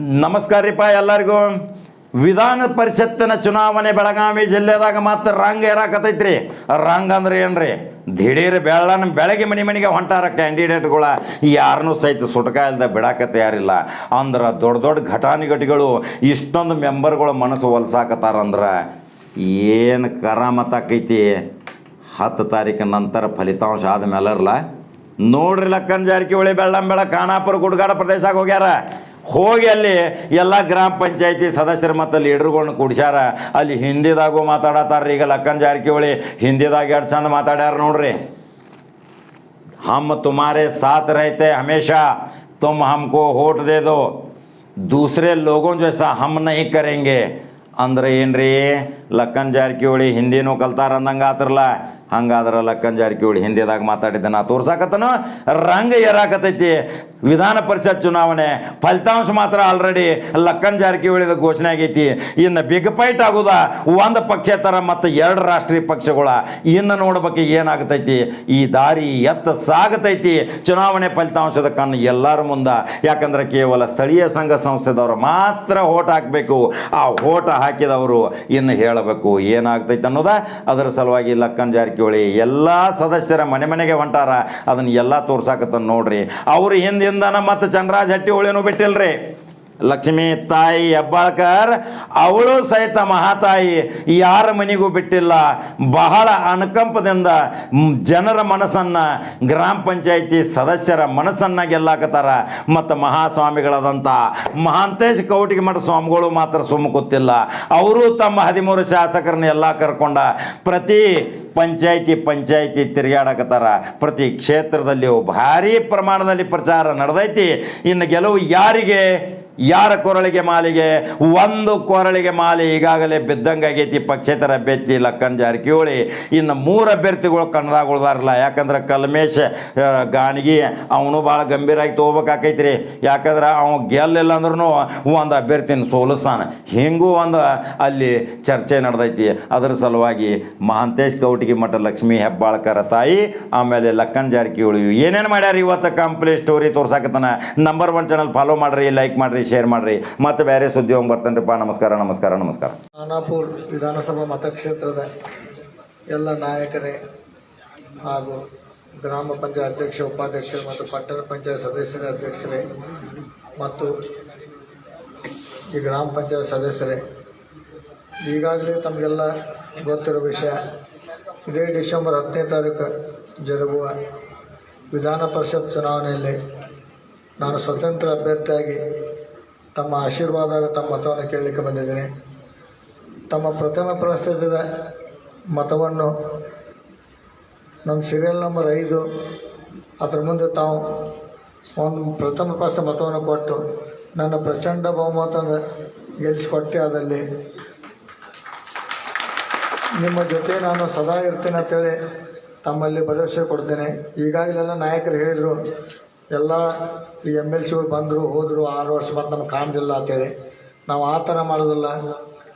ನಮಸ್ಕಾರ ರೀಪ ಎಲ್ಲರಿಗೂ. ವಿಧಾನ ಪರಿಷತ್ತಿನ ಚುನಾವಣೆ ಬೆಳಗಾವಿ ಜಿಲ್ಲೆದಾಗ ಮತ್ತೆ ರಂಗ್ ಏರಾಕತೈತ್ರಿ ರಂಗ್ ಅಂದ್ರೆ ಏನ್ರಿ? ದಿಢೀರ್ ಬೆಳ್ಳನ ಬೆಳಗ್ಗೆ ಮನೆ ಮನೆಗೆ ಹೊಂಟಾರ ಕ್ಯಾಂಡಿಡೇಟ್ಗಳ ಯಾರನ್ನೂ ಸಹಿತ ಸುಟಕ ಇಲ್ಲದೆ ಬಿಡಾಕ ತಯಾರಿಲ್ಲ. ಅಂದ್ರೆ ದೊಡ್ಡ ದೊಡ್ಡ ಘಟಾನುಘಟಿಗಳು ಇಷ್ಟೊಂದು ಮೆಂಬರ್ಗಳ ಮನಸ್ಸು ಹೊಲ್ಸಾಕತ್ತಾರಂದ್ರೆ ಏನು ಕರಾಮತ್ ಆಕೈತಿ ಹತ್ತು ತಾರೀಕಿನ ನಂತರ ಫಲಿತಾಂಶ ಆದಮೇಲರ್ಲ. ನೋಡ್ರಿ ಲಕ್ಕನ್ ಜಾರಕಿಹೊಳಿ ಬೆಳ್ಳಂಬೆಳ ಖಾನಾಪುರ, ಗುಡ್ಗಾಡ ಪ್ರದೇಶಕ್ಕೆ ಹೋಗ್ಯಾರ. ಹೋಗಿ ಅಲ್ಲಿ ಎಲ್ಲ ಗ್ರಾಮ ಪಂಚಾಯತಿ ಸದಸ್ಯರು ಮತ್ತು ಲೀಡ್ರುಗಳ್ನ ಕೂಡ್ಸ್ಯಾರ. ಅಲ್ಲಿ ಹಿಂದಿದಾಗೂ ಮಾತಾಡತ್ತಾರ ಈಗ ಲಕ್ಕನ್ ಜಾರಕಿಹೊಳಿ ಹಿಂದಿದಾಗ ಎರಡು ಚಂದ ಮಾತಾಡ್ಯಾರ ನೋಡ್ರಿ. ಹಮ್ ತುಮಾರೇ ಸಾತ್ ರೈತೆ ಹಮೇಶಾ, ತುಮ್ ಹಮ್ಕೋ ಹೋಟ್ ದೇದು. ದೂಸರೆ ಲೋಗೋ ಜೊತೆ ಹಮ್ ನೈ ಕರೆಂಗೆ. ಅಂದ್ರೆ ಏನ್ರಿ? ಲಕ್ಕನ್ ಜಾರಕಿಹೊಳಿ ಹಿಂದಿನೂ ಕಲ್ತಾರ ಅಂದಂಗೆ ಆತ್ರಲ್ಲ ಹಂಗಾದ್ರೆ ಲಕ್ಕನ್ ಜಾರಕಿಹೊಳಿ ಹಿಂದಿದಾಗ ಮಾತಾಡಿದ್ದೆ ನಾ ತೋರ್ಸಾಕತ್ತನ? ರಂಗ ಏರಾಕತೈತಿ ವಿಧಾನ ಪರಿಷತ್ ಚುನಾವಣೆ ಫಲಿತಾಂಶ ಮಾತ್ರ ಆಲ್ರೆಡಿ ಲಕ್ಕನ್ ಜಾರಕಿಹೊಳಿದ ಘೋಷಣೆ ಆಗೈತಿ. ಇನ್ನು ಬಿಗ್ ಫೈಟ್ ಆಗೋದ? ಒಂದು ಪಕ್ಷೇತರ ಮತ್ತು ಎರಡು ರಾಷ್ಟ್ರೀಯ ಪಕ್ಷಗಳ. ಇನ್ನು ನೋಡಬೇಕು ಏನಾಗತೈತಿ? ಈ ದಾರಿ ಎತ್ತ ಸಾಗತೈತಿ. ಚುನಾವಣೆ ಫಲಿತಾಂಶದ ಕಣ್ಣು ಎಲ್ಲರ ಮುಂದೆ. ಯಾಕಂದ್ರೆ ಕೇವಲ ಸ್ಥಳೀಯ ಸಂಘ ಸಂಸ್ಥೆದವರು ಮಾತ್ರ ಓಟ್ ಹಾಕಬೇಕು. ಆ ಓಟ ಹಾಕಿದವರು ಇನ್ನು ಹೇಳಬೇಕು ಏನಾಗ್ತೈತೆ ಅನ್ನೋದ ಅದರ ಸಲುವಾಗಿ ಲಕ್ಕನ್ ಜಾರಕಿಹೊಳಿ ಎಲ್ಲ ಸದಸ್ಯರ ಮನೆ ಮನೆಗೆ ಹೊಂಟಾರ. ಅದನ್ನ ಎಲ್ಲ ತೋರ್ಸಾಕತ್ತ ನೋಡ್ರಿ. ಅವ್ರು ಹಿಂದಿಂದನ ಮತ್ತು ಹಟ್ಟಿ ಹೋಳಿನೂ ಬಿಟ್ಟಿಲ್ರಿ. ಲಕ್ಷ್ಮೀ ತಾಯಿ ಹೆಬ್ಬಾಳ್ಕರ್, ಅವಳು ಸಹಿತ ಮಹಾತಾಯಿ. ಯಾರ ಮನೆಗೂ ಬಿಟ್ಟಿಲ್ಲ. ಬಹಳ ಅನುಕಂಪದಿಂದ ಜನರ ಮನಸ್ಸನ್ನು, ಗ್ರಾಮ ಪಂಚಾಯಿತಿ ಸದಸ್ಯರ ಮನಸ್ಸನ್ನು ಗೆಲ್ಲಾಕತ್ತಾರ. ಮತ್ತು ಮಹಾಸ್ವಾಮಿಗಳಾದಂಥ ಮಹಾಂತೇಶ್ ಕೌಟಿಗೆ ಮಠ ಸ್ವಾಮಿಗಳು ಮಾತ್ರ ಸುಮ್ಮ ಕೂತಿಲ್ಲ. ಅವರು ತಮ್ಮ ಹದಿಮೂರು ಶಾಸಕರನ್ನ ಎಲ್ಲ ಕರ್ಕೊಂಡ ಪ್ರತಿ ಪಂಚಾಯಿತಿ ಪಂಚಾಯಿತಿ ತಿರುಗಾಡಕತ್ತಾರ ಪ್ರತಿ ಕ್ಷೇತ್ರದಲ್ಲಿಯೂ ಭಾರೀ ಪ್ರಮಾಣದಲ್ಲಿ ಪ್ರಚಾರ ನಡೆದೈತಿ. ಇನ್ನು ಗೆಲುವು ಯಾರಿಗೆ? ಯಾರ ಕೊರಳಿಗೆ ಮಾಲಿಗೆ? ಒಂದು ಕೊರಳಿಗೆ ಮಾಲೆ ಈಗಾಗಲೇ ಬಿದ್ದಂಗಾಗೈತಿ ಪಕ್ಷೇತರ ಅಭ್ಯರ್ಥಿ ಲಕ್ಕನ್ ಜಾರಕಿಹೊಳಿ. ಇನ್ನು ಮೂರು ಅಭ್ಯರ್ಥಿಗಳು ಕಣದಾಗ ಉಳ್ದಾರಲ್ಲ ಯಾಕಂದ್ರೆ ಕಲ್ಮೇಶ್ ಗಾಣಿಗೆ, ಅವನು ಭಾಳ ಗಂಭೀರಾಗಿ ತೊಗೋಬೇಕಾಕೈತ್ರಿ. ಯಾಕಂದ್ರೆ ಅವನು ಗೆಲ್ಲಿಲ್ಲ ಅಂದ್ರೂ ಒಂದು ಅಭ್ಯರ್ಥಿನ ಸೋಲಿಸ್ತಾನೆ. ಹಿಂಗೂ ಒಂದು ಅಲ್ಲಿ ಚರ್ಚೆ ನಡೆದೈತಿ. ಅದರ ಸಲುವಾಗಿ ಮಹಾಂತೇಶ್ ಕೌಟಿಗೆ ಮಠ ಲಕ್ಷ್ಮೀ ಹೆಬ್ಬಾಳ್ಕರ ತಾಯಿ, ಆಮೇಲೆ ಲಕ್ಕನ್ ಜಾರಕಿಹೊಳಿ ಏನೇನು ಮಾಡ್ಯಾರ ಇವತ್ತು ಕಂಪ್ಲೀಟ್ ಸ್ಟೋರಿ ತೋರ್ಸಾಕತ್ತಾನ? ನಂಬರ್ ಒನ್ ಚಾನಲ್ ಫಾಲೋ ಮಾಡ್ರಿ ಲೈಕ್ ಮಾಡ್ರಿ. ಶೇರ್ ಮಾಡ್ರಿ. ಮತ್ತು ಬೇರೆ ಸುದ್ದಿ ಹೋಗಿ ಬರ್ತೇನ್ರಿಪ್ಪ. ನಮಸ್ಕಾರ ನಮಸ್ಕಾರ ನಮಸ್ಕಾರ. ಖಾನಾಪುರ್ ವಿಧಾನಸಭಾ ಮತಕ್ಷೇತ್ರದ ಎಲ್ಲ ನಾಯಕರೇ ಹಾಗೂ ಗ್ರಾಮ ಪಂಚಾಯತ್ ಅಧ್ಯಕ್ಷ, ಉಪಾಧ್ಯಕ್ಷರು ಮತ್ತು ಪಟ್ಟಣ ಪಂಚಾಯತ್ ಸದಸ್ಯರ ಅಧ್ಯಕ್ಷರೇ ಮತ್ತು ಈ ಗ್ರಾಮ ಪಂಚಾಯತ್ ಸದಸ್ಯರೇ, ಈಗಾಗಲೇ ತಮಗೆಲ್ಲ ಗೊತ್ತಿರೋ ವಿಷಯ, ಇದೇ ಡಿಸೆಂಬರ್ ಹತ್ತನೇ ತಾರೀಕು ಜರುಗುವ ವಿಧಾನ ಪರಿಷತ್ ಚುನಾವಣೆಯಲ್ಲಿ ನಾನು ಸ್ವತಂತ್ರ ಅಭ್ಯರ್ಥಿಯಾಗಿ ತಮ್ಮ ಆಶೀರ್ವಾದ ತಮ್ಮ ಮತವನ್ನು ಕೇಳಲಿಕ್ಕೆ ಬಂದಿದ್ದೀನಿ. ತಮ್ಮ ಪ್ರಥಮ ಪ್ರಸ್ತುತದ ಮತವನ್ನು ನನ್ನ ಸೀರಿಯಲ್ ನಂಬರ್ ಐದು. ಅದರ ಮುಂದೆ ತಾವು ಒಂದು ಪ್ರಥಮ ಪ್ರಸ್ತ ಮತವನ್ನು ಕೊಟ್ಟು ನನ್ನ ಪ್ರಚಂಡ ಬಹುಮತನ ಗೆಲ್ಲಿಸಿಕೊಟ್ಟೆ ಅದಲ್ಲಿ ನಿಮ್ಮ ಜೊತೆ ನಾನು ಸದಾ ಇರ್ತೇನೆ ಅಂತೇಳಿ ತಮ್ಮಲ್ಲಿ ಭರವಸೆ ಕೊಡ್ತೇನೆ. ಈಗಾಗಲೆಲ್ಲ ನಾಯಕರು ಹೇಳಿದರು ಎಲ್ಲ ಈ ಎಂ ಎಲ್ ಸಿಗಳು ಬಂದರು, ಹೋದರು, ಆರು ವರ್ಷ ಬಂದು ನಮ್ಗೆ ಕಾಣೋದಿಲ್ಲ ಅಂತೇಳಿ. ನಾವು ಆ ಥರ ಮಾಡೋದಿಲ್ಲ.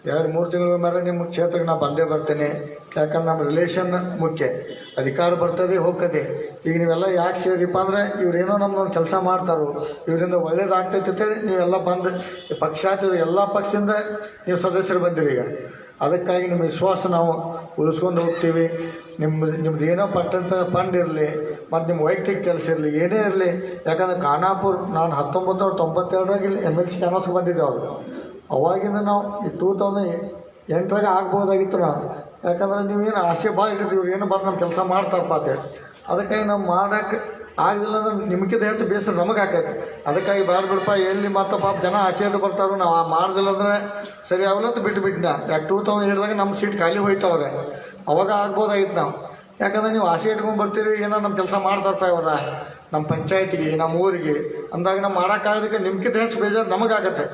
ಎರಡು, ಮೂರು ತಿಂಗಳ ಮೇಲೆ ನಿಮ್ಮ ಕ್ಷೇತ್ರಕ್ಕೆ ನಾನು ಬಂದೇ ಬರ್ತೇನೆ. ಯಾಕಂದ್ರೆ ನಮ್ಮ ರಿಲೇಷನ್ ಮುಖ್ಯ. ಅಧಿಕಾರ ಬರ್ತದೆ, ಹೋಗ್ತದೆ. ಈಗ ನೀವೆಲ್ಲ ಯಾಕೆ ಸೇರಿಪ್ಪ ಅಂದರೆ ಇವರೇನೋ ನಮ್ಮ ಕೆಲಸ ಮಾಡ್ತಾರೋ. ಇವರಿಂದ ಒಳ್ಳೇದಾಗ್ತೈತೆ ಅಂತೇಳಿ ನೀವೆಲ್ಲ ಬಂದು ಪಕ್ಷ ಎಲ್ಲ ಪಕ್ಷದಿಂದ ನೀವು ಸದಸ್ಯರು ಬಂದಿರಿ ಈಗ. ಅದಕ್ಕಾಗಿ ನಿಮ್ಮ ವಿಶ್ವಾಸ ನಾವು ಉಳಿಸ್ಕೊಂಡು ಹೋಗ್ತೀವಿ. ನಿಮ್ಮ ನಿಮ್ಮದು ಏನೋ ಪಟ್ಟಂತ ಫಂಡ್ ಇರಲಿ. ಮತ್ತು ನಿಮ್ಮ ವೈಯಕ್ತಿಕ ಕೆಲಸ ಇರಲಿ, ಏನೇ ಇರಲಿ. ಯಾಕಂದ್ರೆ ಖಾನಾಪುರ್, ನಾನು ಹತ್ತೊಂಬತ್ತು ತೊಂಬತ್ತೆರಡರಾಗ ಇಲ್ಲಿ ಎಂ ಎಲ್ ಸಿ ಕ್ಯಾನ್ವಾಸ್ಗೆ ಬಂದಿದ್ದೆ ಅವರು. ಅವಾಗಿಂದ ನಾವು ಈ ಟೂ ತೌಸಂಡ್ ಎಂಟರಾಗ ಆಗ್ಬೋದಾಗಿತ್ತು ನಾವು. ಯಾಕಂದ್ರೆ ನೀವೇನು ಆಸೆ ಭಾಳ ಇಟ್ಟಿದ್ದೀವಿ ಏನು ಬಂದು ನಮ್ಮ ಕೆಲಸ ಮಾಡ್ತಾರಪ್ಪ ಅಂತೇಳಿ ಅದಕ್ಕಾಗಿ ನಾವು ಮಾಡೋಕ್ಕೆ ಆಗಿಲ್ಲ ಅಂದ್ರೆ ನಿಮಗಿಂತ ಹೆಚ್ಚು ಬೇಸರ ನಮಗೆ ಆಕೈತೆ. ಅದಕ್ಕಾಗಿ ಬೇಡ ಬಿಡಪ್ಪ, ಎಲ್ಲಿ ಮತ್ತೆ ಪಾಪ ಜನ ಆಸೆಯಲ್ಲಿ ಬರ್ತಾರೋ, ನಾವು ಆ ಮಾಡ್ದಿಲ್ಲ ಅಂದ್ರೆ ಸರಿ ಆಗಲ್ಲ ಅಂತ ಬಿಟ್ಟು ಬಿಟ್ಟಿನ ಯಾಕೆ ಟೂ ತೌಸಂಡ್ ಹಿಡಿದಾಗ ನಮ್ಮ ಸೀಟ್ ಖಾಲಿ ಹೋಯ್ತು ಅವಾಗ. ಅವಾಗ ಆಗ್ಬೋದಾಗಿತ್ತು ನಾವು. ಯಾಕಂದ್ರೆ ನೀವು ಆಸೆ ಇಟ್ಕೊಂಡು ಬರ್ತೀರಿ ಏನೋ ನಮ್ಮ ಕೆಲಸ ಮಾಡ್ತಾರಪ್ಪ ಇವರ ನಮ್ಮ ಪಂಚಾಯತಿಗೆ ನಮ್ಮ ಊರಿಗೆ. ಅಂದಾಗ ನಾವು ಮಾಡೋಕ್ಕಾಗೋದಕ್ಕೆ ನಿಮ್ಗಿಂತ ಹೆಚ್ಚು ಬೇಜಾರು ನಮಗಾಗತ್ತೆ.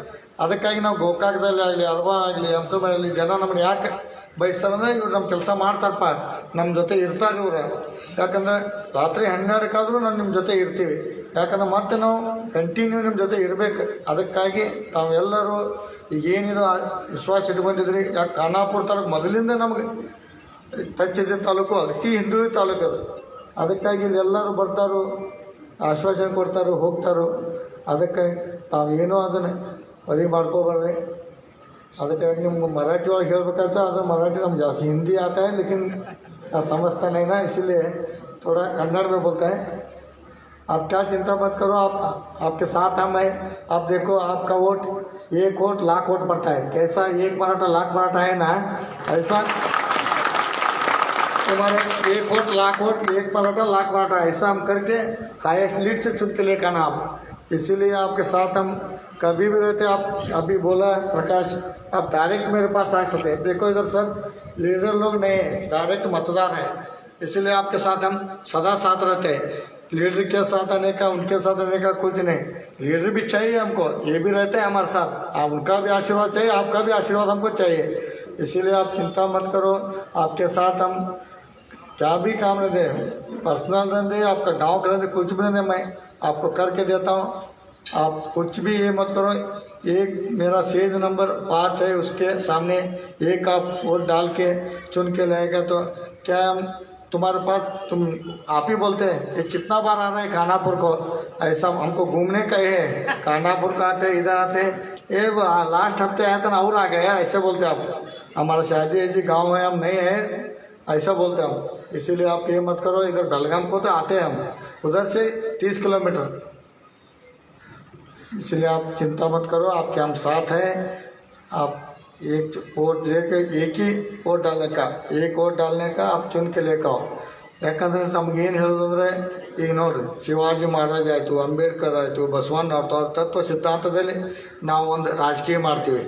ಅದಕ್ಕಾಗಿ ನಾವು ಗೋಕಾಕದಲ್ಲಿ ಆಗಲಿ, ಅಲ್ವಾ ಆಗಲಿ ಆಗಲಿ ಜನ ನಮ್ಮನ್ನು ಯಾಕೆ ಬಯಸ್ತಾರಂದ್ರೆ ಇವ್ರು ನಮ್ಮ ಕೆಲಸ ಮಾಡ್ತಾರಪ್ಪ ನಮ್ಮ ಜೊತೆ ಇರ್ತಾರೆ ಇವ್ರು. ಯಾಕಂದ್ರೆ ರಾತ್ರಿ ಹನ್ನೆರಡಕ್ಕಾದರೂ ನಾನು ನಿಮ್ಮ ಜೊತೆ ಇರ್ತೀವಿ. ಯಾಕಂದ್ರೆ ಮತ್ತೆ ನಾವು ಕಂಟಿನ್ಯೂ ನಿಮ್ಮ ಜೊತೆ ಇರಬೇಕು. ಅದಕ್ಕಾಗಿ ತಾವೆಲ್ಲರೂ ಈಗ ಏನಿದು ಇಟ್ಟು ವಿಶ್ವಾಸ ಇಟ್ಕೊಂಡಿದ್ರಿ, ಯಾಕೆ ಖಾನಾಪುರ ತಾಲೂಕು ಮೊದಲಿಂದ ನಮಗೆ ತಚ್ಚಿದ ತಾಲೂಕು ಅತಿ ಹಿಂದುಳಿದ ತಾಲೂಕು ಅದು. ಅದಕ್ಕಾಗಿ ಎಲ್ಲರೂ ಬರ್ತಾರೋ, ಆಶ್ವಾಸನೆ ಕೊಡ್ತಾರೋ, ಹೋಗ್ತಾರೋ. ಅದಕ್ಕೆ ತಾವೇನೋ ಅದನ್ನು ಬರೀ ಮಾಡ್ಕೋಬಾರ್ರಿ ಅದಕ್ಕಾಗಿ ನಿಮ್ಗೆ ಮರಾಠಿ ಒಳಗೆ ಹೇಳ್ಬೇಕಂತ ಅದು ಮರಾಠಿ ನಮ್ಗೆ ಜಾಸ್ತಿ ಹಿಂದಿ ಆತ है लेकिन का समझता नहीं ना इसीलिए थोड़ा कन्नड़ में बोलता है आप क्या चिंता मत करो आप आपके साथ हम हैं आप देखो आपका वोट एक वोट लाख वोट पड़ता है कैसा एक लाख है ना ऐसा तुम्हारे एक वोट लाख वोट एक पराठा, लाख पराठा, ऐसा हम करके हाइस्ट लीड से चुन के लेकर आना आप। इसीलिए आपके साथ हम कभी भी रहते आप अभी बोला प्रकाश, आप डायरेक्ट मेरे पास आ सकते हैं। देखो इधर सब लीडर लोग नहीं डायरेक्ट मतदार है। इसलिए आपके साथ हम सदा साथ रहते हैं। लीडर के साथ आने का, उनके साथ आने का कुछ नहीं। लीडर भी चाहिए हमको, ये भी रहते हैं हमारे साथ। आप उनका भी आशीर्वाद चाहिए, आपका भी आशीर्वाद हमको चाहिए। इसीलिए आप चिंता मत करो, आपके साथ हम क्या भी काम रहते पर्सनल रहते आपका गाँव का रहते कुछ भी रहते मैं आपको करके देता हूँ। आप कुछ भी ये मत करो, एक मेरा सेज नंबर पाँच है, उसके सामने एक आप वोट डाल के चुन के लाएगा तो क्या हम तुम्हारे पास, तुम आप ही बोलते हैं, ये कितना बार आ रहा है खानापुर को? ऐसा हमको घूमने का ही, खानापुर का आते, इधर आते, ये लास्ट हफ़्ते आया था ना, और आ गया, ऐसे बोलते आप। हमारा शादी जी गाँव है, हम नहीं है ऐसा बोलते हम इसीलिए आप ये मत करो इधर बेलगाम को तो आते हैं हम उधर से तीस किलोमीटर इसलिए आप चिंता मत करो आपके हम साथ हैं आप एक वोट दे के एक ही वोट डालने का एक वोट डालने का आप चुन के लेके आओ ಯಾಕಂದ್ರೆ ನಮ್ಗೇನು ಹೇಳೋದಂದ್ರೆ ಈಗ ನೋಡ್ರಿ ಶಿವಾಜಿ ಮಹಾರಾಜ್ ಆಯಿತು ಅಂಬೇಡ್ಕರ್ ಆಯಿತು ಬಸವಣ್ಣ ಅವ್ರ ತ- ತತ್ವ ಸಿದ್ಧಾಂತದಲ್ಲಿ ನಾವು ಒಂದು ರಾಜಕೀಯ ಮಾಡ್ತೀವಿ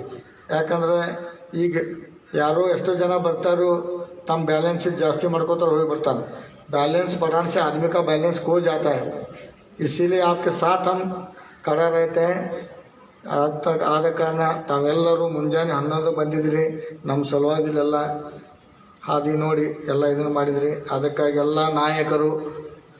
ಯಾಕಂದರೆ ಈಗ ಯಾರೋ ಎಷ್ಟೋ ಜನ ಬರ್ತಾರೋ ತಮ್ಮ ಬ್ಯಾಲೆನ್ಸ್ ಜಾಸ್ತಿ ಮಾಡ್ಕೋತಾರೆ ಹೋಗಿ ಬರ್ತಾನೆ बैलेंस बढ़ाने से आदमी का बैलेंस खो जाता है इसीलिए आपके साथ हम खड़ा रहते हैं ಆದ ತ- ಆದ ಕಾರಣ ತಾವೆಲ್ಲರೂ ಮುಂಜಾನೆ ಹನ್ನೊಂದು ಬಂದಿದ್ರಿ ನಮ್ಮ ಸಲುವಾಗಿ ಇಲ್ಲೆಲ್ಲ ಹಾದಿ ನೋಡಿ ಎಲ್ಲ ಇದನ್ನು ಮಾಡಿದ್ರಿ ಅದಕ್ಕಾಗಿ ಎಲ್ಲ ನಾಯಕರು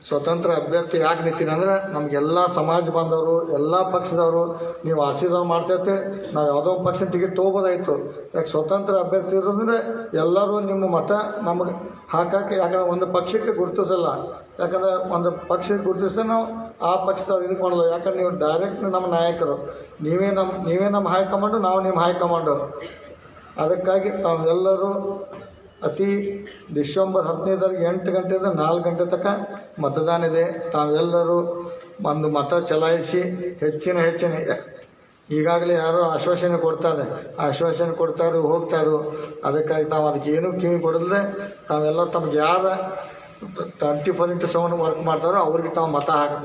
ಸ್ವತಂತ್ರ ಅಭ್ಯರ್ಥಿ ಯಾಕೆ ನಿಂತೀನಿ ಅಂದ್ರೆ ನಮಗೆಲ್ಲ ಸಮಾಜ ಬಾಂಧವರು, ಎಲ್ಲ ಪಕ್ಷದವರು ನೀವು ಆಶೀರ್ವಾದ ಮಾಡ್ತಾ ಇರ್ತೀರಿ ನಾವು ಯಾವುದೋ ಪಕ್ಷದ ಟಿಕೆಟ್ ತೊಗೋಬೋದಾಯಿತು. ಯಾಕೆ ಸ್ವತಂತ್ರ ಅಭ್ಯರ್ಥಿ ಇರೋದಂದರೆ ಎಲ್ಲರೂ ನಿಮ್ಮ ಮತ ನಮಗೆ ಹಾಕಕ್ಕೆ ಯಾಕಂದ್ರೆ ಒಂದು ಪಕ್ಷಕ್ಕೆ ಗುರುತಿಸಲ್ಲ. ಯಾಕಂದ್ರೆ ಒಂದು ಪಕ್ಷಕ್ಕೆ ಗುರುತಿಸಿದ್ರೆ ನಾವು ಆ ಪಕ್ಷದವ್ರು ಇದಕ್ಕೆ ಮಾಡಲ್ಲ. ಯಾಕಂದ್ರೆ ನೀವು ಡೈರೆಕ್ಟ್ ನಮ್ಮ ನಾಯಕರು. ನೀವೇ ನಮ್ಮ ನೀವೇ ನಮ್ಮ ಹೈಕಮಾಂಡು ನಾವು ನಿಮ್ಮ ಹೈಕಮಾಂಡು ಅದಕ್ಕಾಗಿ ತಾವೆಲ್ಲರೂ ಅತಿ ಡಿಸೆಂಬರ್ ಹದಿನೈದರ ಎಂಟು ಗಂಟೆಯಿಂದ ನಾಲ್ಕು ಗಂಟೆ ತನಕ ಮತದಾನ ಇದೆ. ತಾವೆಲ್ಲರೂ ಒಂದು ಮತ ಚಲಾಯಿಸಿ ಹೆಚ್ಚಿನ ಹೆಚ್ಚಿನ ಈಗಾಗಲೇ ಯಾರೋ ಆಶ್ವಾಸನೆ ಕೊಡ್ತಾರೆ. ಆಶ್ವಾಸನೆ ಕೊಡ್ತಾರೋ ಹೋಗ್ತಾರೋ, ಅದಕ್ಕಾಗಿ ತಾವು ಅದಕ್ಕೆ ಏನೂ ಕಿವಿ ಕೊಡಲ್ದೆ ತಾವೆಲ್ಲ ತಮಗೆ ಯಾರ twenty four into seven work ಮಾಡ್ತಾರೋ ಅವ್ರಿಗೆ ತಾವು ಮತ ಹಾಕಿ